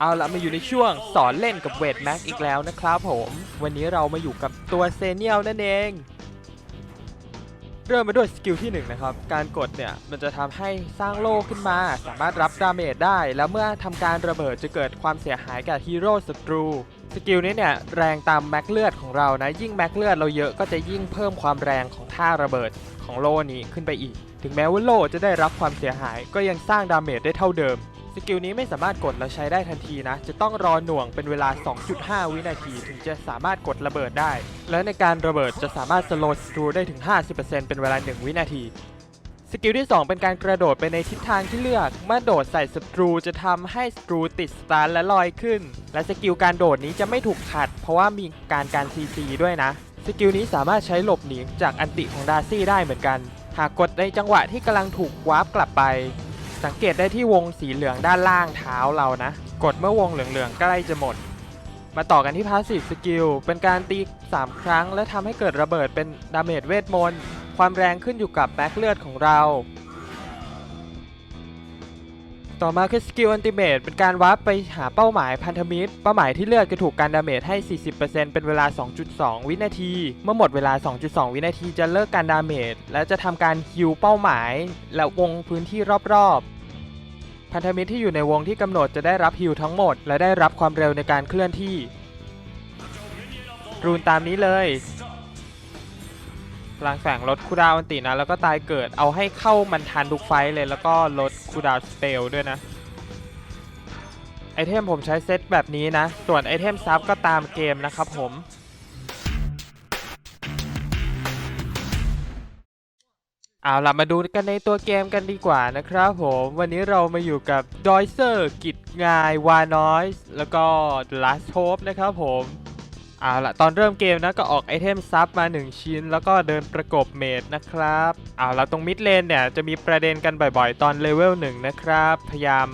เอาละมาอยู่ในช่วงสอนเล่นกับเวทแม็กอีกแล้วนะครับผม วันนี้เรามาอยู่กับตัวเซเนียลนั่นเอง เริ่มมาด้วยสกิลที่1นะครับ การกดเนี่ยมันจะทำให้สร้างโล่ขึ้นมา สามารถรับดาเมจได้ แล้วเมื่อทำการระเบิดจะเกิดความเสียหายกับฮีโร่ศัตรู สกิลนี้เนี่ยแรงตามแม็กเลือดของเรานะ ยิ่งแม็กเลือดเราเยอะก็จะยิ่งเพิ่มความแรงของท่าระเบิดของโล่นี้ขึ้นไปอีก ถึงแม้ว่าโล่จะได้รับความเสียหายก็ยังสร้างดาเมจได้เท่าเดิม สกิลนี้ไม่สามารถกดแล้วใช้ได้ทันทีนะ จะต้องรอหน่วงเป็นเวลา 2.5 วินาที ถึงจะสามารถกดระเบิดได้ และในการระเบิดจะสามารถสโลว์สตรูได้ถึง 50%เป็นเวลา 1 วินาที สกิลที่ 2 เป็นการกระโดดไปในทิศทางที่เลือก เมื่อโดดใส่ศัตรูจะทำให้ศัตรูติดสตาร์และลอยขึ้น และสกิลการโดดนี้จะไม่ถูกขัด เพราะว่ามีการการ CC ด้วยนะ สกิลนี้สามารถใช้หลบหนีจากอันติของดาร์ซี่ได้เหมือนกัน หากกดในจังหวะที่กำลังถูกวาร์ปกลับไป สังเกตได้ที่วงสีเหลืองด้านล่างเท้าเรานะ กดเมื่อวงเหลืองๆใกล้จะหมด มาต่อกันที่พาสซีฟสกิลเป็นการตี 3 ครั้ง และทำให้เกิดระเบิดเป็นดาเมจเวทมนต์ ความแรงขึ้นอยู่กับแบ็คเลือดของเรา ต่อมาคือสกิลอันติเมตเป็นการวาร์ปไปหาเป้าหมายพันธมิตร เป้าหมายที่เลือดจะถูกการดาเมจให้ 40%เป็นเวลา 2.2 วินาที เมื่อหมดเวลา 2.2 วินาทีจะเลิกการดาเมจและจะทำการฮิวเป้าหมาย และวงพื้นที่รอบๆ พันธมิตรที่อยู่ในวงที่กำหนดจะได้รับฮิวทั้งหมด และได้รับความเร็วในการเคลื่อนที่ รูนตามนี้เลยพลังแฝงลดคูดาวอันตินะ แล้วก็ตายเกิดเอาให้เข้ามันทันทุกไฟเลยแล้วก็ลดคูดาวสเปลด้วยนะไอเทมผมใช้เซตแบบนี้นะ ส่วนไอเทมซับก็ตามเกมนะครับผม เอาล่ะมาดูกันในตัวเกมกันดีกว่านะครับผมวันนี้เรามาอยู่กับดอยเซอร์กิดงายวานอยส์แล้วก็ Last Hope นะครับผมเอาละตอนเริ่มเกมนะก็ออกไอเทมซับมา 1 ชิ้น แล้วก็เดินประกบเมดนะครับเอาละตรงมิดเลนเนี่ยจะมีประเด็นกันบ่อยๆ ตอนเลเวล1นะครับ พยายาม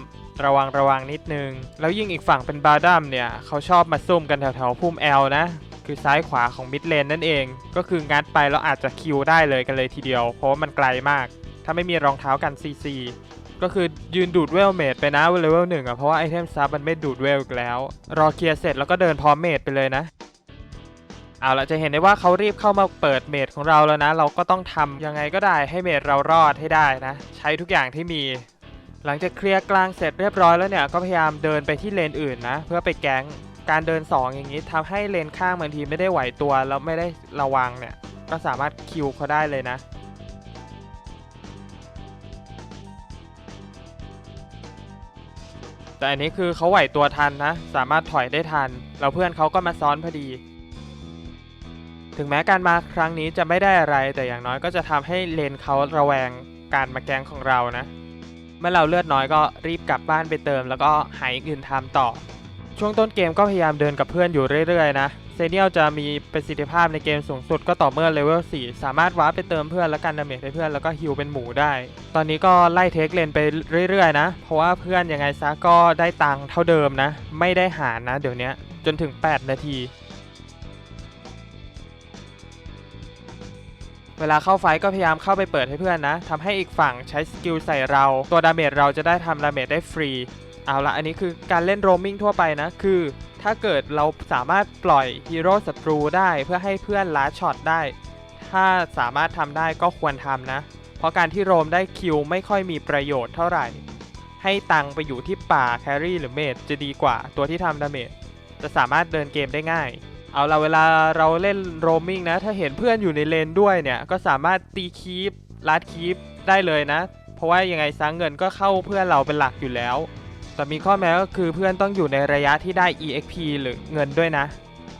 ระวังระวังนิดนึง แล้วยิ่งอีกฝั่งเป็นบาดัมเนี่ยเขาชอบมาซุ่มกันแถวๆพุ่มแอลนะ คือซ้ายขวาของมิดเลนนั่นเอง ก็คืองัดไปแล้วอาจจะคิวได้เลยกันเลยทีเดียว เพราะว่ามันไกลมาก ถ้าไม่มีรองเท้ากันซีซีก็คือยืนดูดเวลเมดไปนะเลเวลหนึ่งอะเพราะว่าไอเทมซับมันไม่ดูดเวลอีกแล้ว รอเคลียร์เสร็จแล้วก็เดินพร้อมเมดไปเลยนะเอาละจะเห็นได้ว่าเขารีบเข้ามาเปิดเมดของเราแล้วนะ เราก็ต้องทำยังไงก็ได้ให้เมดเรารอดให้ได้นะ ใช้ทุกอย่างที่มี หลังจากเคลียร์กลางเสร็จเรียบร้อยแล้วเนี่ยก็พยายามเดินไปที่เลนอื่นนะ เพื่อไปแก๊ง การเดิน 2 อย่างนี้ทำให้เลนข้างบางทีไม่ได้ไหวตัวแล้วไม่ได้ระวังเนี่ย ก็สามารถคิวเขาได้เลยนะ แต่อันนี้คือเขาไหวตัวทันนะ สามารถถอยได้ทัน แล้วเพื่อนเขาก็มาซ้อนพอดี ถึงแม้การมาครั้งนี้จะไม่ได้อะไร แต่อย่างน้อยก็จะทำให้เลนเขาระแวงการมาแกงของเรานะ เมื่อเราเลือดน้อยก็รีบกลับบ้านไปเติม แล้วก็หายอื่นทำต่อ ช่วงต้นเกมก็พยายามเดินกับเพื่อนอยู่เรื่อยๆนะ เซเนียลจะมีประสิทธิภาพในเกมสูงสุดก็ต่อเมื่อเลเวล 4 สามารถวาร์ปไปเติมเพื่อนแล้วกันดาเมจให้เพื่อนแล้วก็ฮิวเป็นหมูได้ ตอนนี้ก็ไล่เทคเลนไปเรื่อยๆนะ เพราะว่าเพื่อนยังไงซะก็ได้ตังค์เท่าเดิมนะ ไม่ได้หารนะเดี๋ยวนี้จนถึง 8 นาที เวลาเข้าไฟก็พยายามเข้าไปเปิดให้เพื่อนนะทำให้อีกฝั่งใช้สกิลใส่เรา ตัวดาเมจเราจะได้ทำดาเมจได้ฟรี เอาละอันนี้คือการเล่นโรมมิ่งทั่วไปนะ คือถ้าเกิดเราสามารถปล่อยฮีโร่ศัตรูได้เพื่อให้เพื่อนล้าช็อตได้ ถ้าสามารถทำได้ก็ควรทำนะ เพราะการที่โรมได้คิวไม่ค่อยมีประโยชน์เท่าไหร่ ให้ตังไปอยู่ที่ป่าแครี่หรือเมจจะดีกว่าตัวที่ทำดาเมจจะสามารถเดินเกมได้ง่าย เอาละเวลาเราเล่นโรมมิ่งนะ ถ้าเห็นเพื่อนอยู่ในเลนด้วยเนี่ย ก็สามารถตีคีปลัดคีปได้เลยนะ เพราะว่ายังไงซังเงินก็เข้าเพื่อนเราเป็นหลักอยู่แล้ว แต่มีข้อแม้ก็คือเพื่อนต้องอยู่ในระยะที่ได้ EXP หรือเงินด้วยนะ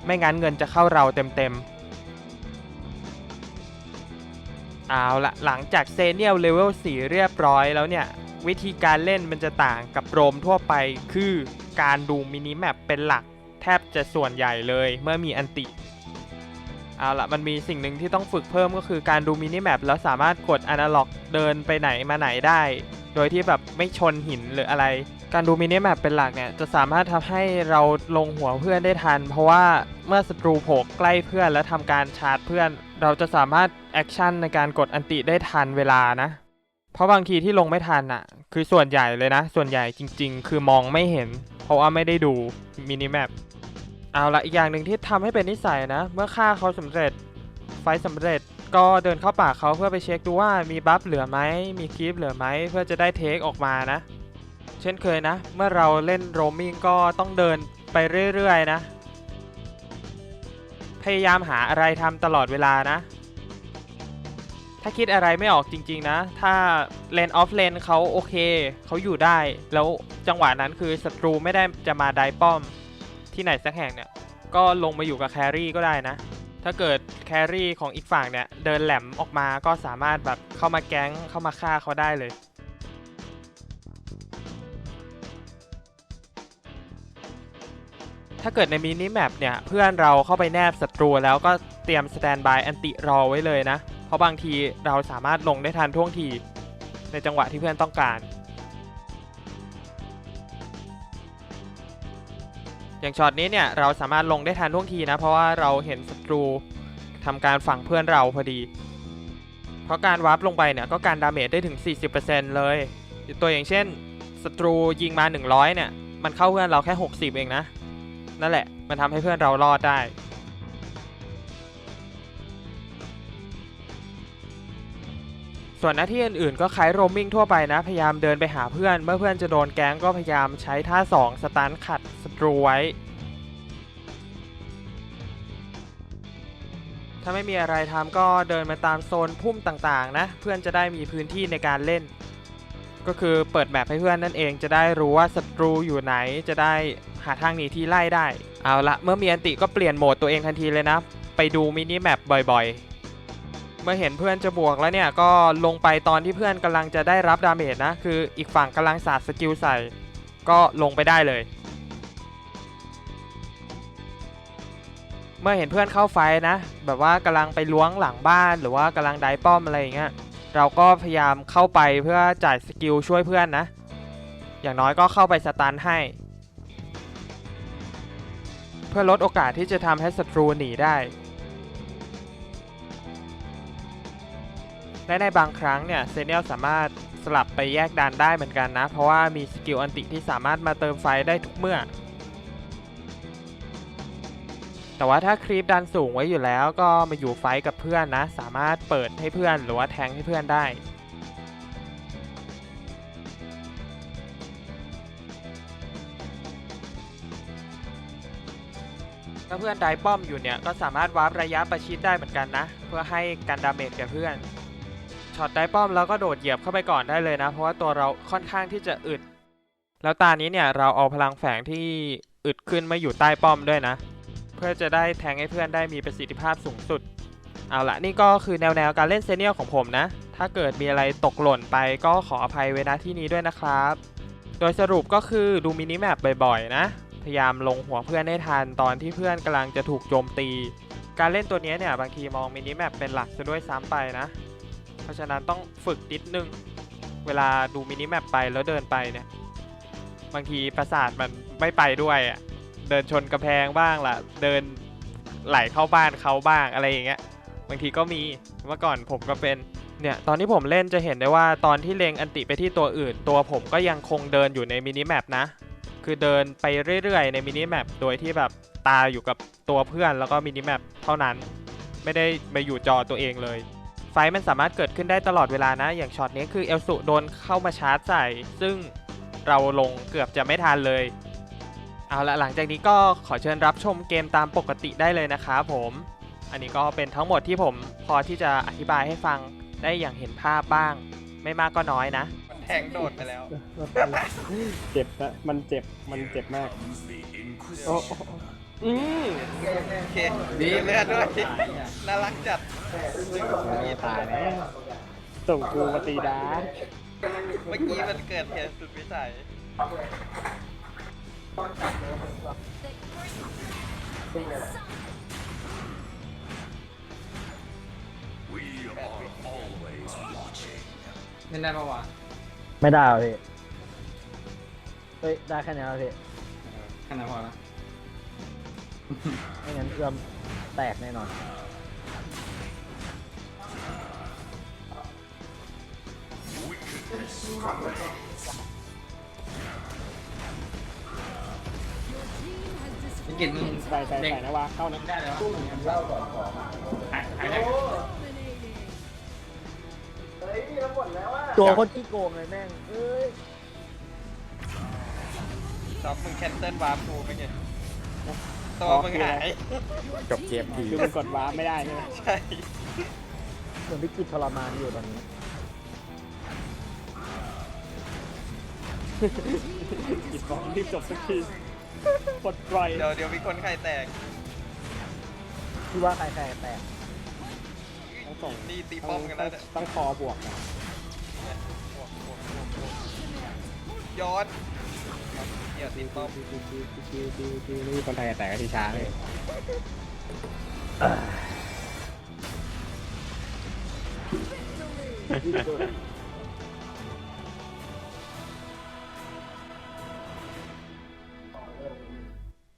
ไม่งั้นเงินจะเข้าเราเต็มๆ เอาละหลังจากเซเนียลเลเวล4เรียบร้อยแล้วเนี่ย วิธีการเล่นมันจะต่างกับโรมทั่วไปคือการดูมินิแมปเป็นหลัก แทบจะส่วนใหญ่เลยเมื่อมีอันติเอาละมันมีสิ่งหนึ่งที่ต้องฝึกเพิ่มก็คือการดูมินิแมปแล้วสามารถกดอนาล็อกเดินไปไหนมาไหนได้ โดยที่แบบไม่ชนหินหรืออะไร การดูมินิแมปเป็นหลักเนี่ยจะสามารถทำให้เราลงหัวเพื่อนได้ทัน เพราะว่าเมื่อศัตรูโผล่ใกล้เพื่อนและทำการชาร์จเพื่อน เราจะสามารถแอคชั่นในการกดอันติได้ทันเวลานะ เพราะบางทีที่ลงไม่ทันอะ คือส่วนใหญ่เลยนะ ส่วนใหญ่จริง ๆ คือมองไม่เห็น เพราะว่าไม่ได้ดูมินิแมปเอาละอีกอย่างหนึ่งที่ทำให้เป็นนิสัยนะ เมื่อฆ่าเขาสำเร็จไฟท์สำเร็จ ก็เดินเข้าป่าเขาเพื่อไปเช็คดูว่ามีบัฟเหลือไหมมีคลิปเหลือไหมเพื่อจะได้เทคออกมานะ เช่นเคยนะ เมื่อเราเล่นโรมมิ่งก็ต้องเดินไปเรื่อยๆนะ พยายามหาอะไรทำตลอดเวลานะ ถ้าคิดอะไรไม่ออกจริงๆนะ ถ้าเลนออฟเลนเขาโอเค เขาอยู่ได้ แล้วจังหวะนั้นคือศัตรูไม่ได้จะมาไดป้อมที่ไหนสักแห่งเนี่ย ก็ลงมาอยู่กับแครี่ก็ได้นะ ถ้าเกิดแครี่ของอีกฝั่งเนี่ย เดินแหลมออกมาก็สามารถแบบเข้ามาแก๊งเข้ามาฆ่าเขาได้เลยถ้าเกิดในมินิแมปเนี่ย เพื่อนเราเข้าไปแนบศัตรูแล้วก็เตรียมสแตนบายแอนติรอไว้เลยนะ เพราะบางทีเราสามารถลงได้ทันท่วงที ในจังหวะที่เพื่อนต้องการ อย่างช็อตนี้เนี่ยเราสามารถลงได้ทันท่วงทีนะ เพราะว่าเราเห็นศัตรูทำการฝังเพื่อนเราพอดี เพราะการวาร์ปลงไปเนี่ยก็การดาเมจได้ถึง 40%เลย ตัวอย่างเช่นศัตรูยิงมา 100 เนี่ย มันเข้าเพื่อนเราแค่ 60 เองนะ นั่นแหละ มันทำให้เพื่อนเรารอดได้ ส่วนหน้าที่อื่นๆก็คล้ายโรมมิ่งทั่วไปนะ พยายามเดินไปหาเพื่อน เมื่อเพื่อนจะโดนแก๊งก็พยายามใช้ท่า 2 สตันขัดศัตรูไว้ ถ้าไม่มีอะไรทำก็เดินมาตามโซนพุ่มต่างๆนะ เพื่อนจะได้มีพื้นที่ในการเล่น ก็คือเปิดแมปให้เพื่อนนั่นเองจะได้รู้ว่าศัตรูอยู่ไหนจะได้หาทางหนีที่ไล่ได้ เอาละเมื่อมีอันติก็เปลี่ยนโหมดตัวเองทันทีเลยนะ ไปดูมินิแมปบ่อยๆ เมื่อเห็นเพื่อนจะบวกแล้วเนี่ยก็ลงไปตอนที่เพื่อนกำลังจะได้รับดาเมจนะ คืออีกฝั่งกำลังสาดสกิลใส่ ก็ลงไปได้เลย เมื่อเห็นเพื่อนเข้าไฟนะ แบบว่ากำลังไปล้วงหลังบ้านหรือว่ากำลังไดป้อมอะไรอย่างเงี้ยเราก็พยายามเข้าไปเพื่อจ่ายสกิลช่วยเพื่อนนะ อย่างน้อยก็เข้าไปสตันให้ เพื่อลดโอกาสที่จะทำให้ศัตรูหนีได้ และในบางครั้งเนี่ยเซเนียลสามารถสลับไปแยกดันได้เหมือนกันนะ เพราะว่ามีสกิลอันติที่สามารถมาเติมไฟได้ทุกเมื่อ แต่ว่าถ้าครีปดันสูงไว้อยู่แล้วก็มาอยู่ไฟกับเพื่อนนะ สามารถเปิดให้เพื่อนหรือว่าแทงให้เพื่อนได้ถ้าเพื่อนได้ป้อมอยู่เนี่ยก็สามารถวาร์ประยะประชิดได้เหมือนกันนะ เพื่อให้กันดาเมจแก่เพื่อน ช็อตไดป้อมแล้วก็โดดเหยียบเข้าไปก่อนได้เลยนะ เพราะว่าตัวเราค่อนข้างที่จะอึด แล้วตานี้เนี่ยเราเอาพลังแฝงที่อึดขึ้นมาอยู่ใต้ป้อมด้วยนะ เพื่อจะได้แทงให้เพื่อนได้มีประสิทธิภาพสูงสุด เอาละนี่ก็คือแนวแนวการเล่นเซเนียลของผมนะ ถ้าเกิดมีอะไรตกหล่นไปก็ขออภัยไว้ณที่นี้ด้วยนะครับ โดยสรุปก็คือดูมินิแมปบ่อยๆ นะ พยายามลงหัวเพื่อนให้ทันตอนที่เพื่อนกำลังจะถูกโจมตี การเล่นตัวนี้เนี่ยบางทีมองมินิแมปเป็นหลักซะด้วยซ้ำไปนะ ราะฉะนั้นต้องฝึกนิดนึง เวลาดูมินิแมปไปแล้วเดินไปเนี่ย บางทีประสาทมันไม่ไปด้วยอะ เดินชนกระแพงบ้างล่ะ เดินไหลเข้าบ้านเขาบ้างอะไรอย่างเงี้ย บางทีก็มีเมื่อก่อนผมก็เป็น เนี่ยตอนที่ผมเล่นจะเห็นได้ว่าตอนที่เลงอันติไปที่ตัวอื่น ตัวผมก็ยังคงเดินอยู่ในมินิแมปนะ คือเดินไปเรื่อยๆในมินิแมปโดยที่แบบตาอยู่กับตัวเพื่อนแล้วก็มินิแมปเท่านั้น ไม่ได้ไปอยู่จอตัวเองเลย ไฟท์มันสามารถเกิดขึ้นได้ตลอดเวลานะ อย่างช็อตนี้คือเอลสุโดนเข้ามาชาร์จใส่ ซึ่งเราลงเกือบจะไม่ทันเลย เอาละหลังจากนี้ก็ขอเชิญรับชมเกมตามปกติได้เลยนะครับผม อันนี้ก็เป็นทั้งหมดที่ผมพอที่จะอธิบายให้ฟังได้อย่างเห็นภาพบ้าง ไม่มากก็น้อยนะแทงโดดไปแล้ว เจ็บนะ มันเจ็บ มันเจ็บมาก โอ้โอืมโอเคดีเลือดด้วยน่ารักจัดม่ตายแล้วส่งกูมาตีดาร์เมื่อกี้มันเกิดเหตุสุดวิสัยเล่นได้ปะวะไม่ได้พี่เฮ้ยได้แค่นี้แล้วพี่แค่นั้นพอละ ไม่งั้นเอื้อมแตกแน่นอนพี่กินมึงใส่ใส่ใส่นะว่าเข้านะได้แล้วเล่าก่อนขอมาหายหายได้ตัวคนขี้โกงเลยแม่งเอ้ยซอฟมึงแคนเซิลวาร์ปกูไปไง ตัวมึงหายจบเกมทีคือมันกดวาร์ปไม่ได้ใช่ไหมใช่เหมือนวิกฤตทรมานอยู่ตอนนี้อีกสองรีบจบสักทีปลดปล่อยเดี๋ยวเดี๋ยวมีคนไข่แตกที่ว่าใครใครแตกต้องส่งนี่ตีป้อมกันแล้วเนี่ยต้องคอบวกนะบวกบวกบวกบวกย้อน เดี๋ยวตีป้อมนี่คนไทยแต่ก็ทีช้าเลย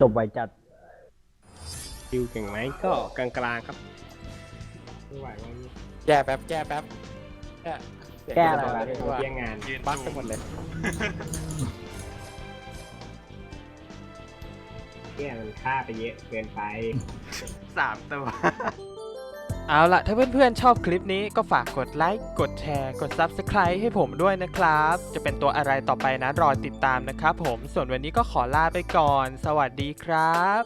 จบไวจัดคิวเก่งไหมก็กลางๆครับไม่ไหวว่าแก้แป๊บแก้แป๊บแก้แก้อะไรวะเรียกตัวว่าเที่ยงงานยืนบั๊กดูไปหมดเลย แก้มันฆ่าไปเยอะเกินไป สามตัว เอาล่ะ ถ้าเพื่อนๆ ชอบคลิปนี้ก็ฝากกดไลค์ กดแชร์ กด Subscribe ให้ผมด้วยนะครับ จะเป็นตัวอะไรต่อไปนะรอติดตามนะครับผม ส่วนวันนี้ก็ขอลาไปก่อน สวัสดีครับ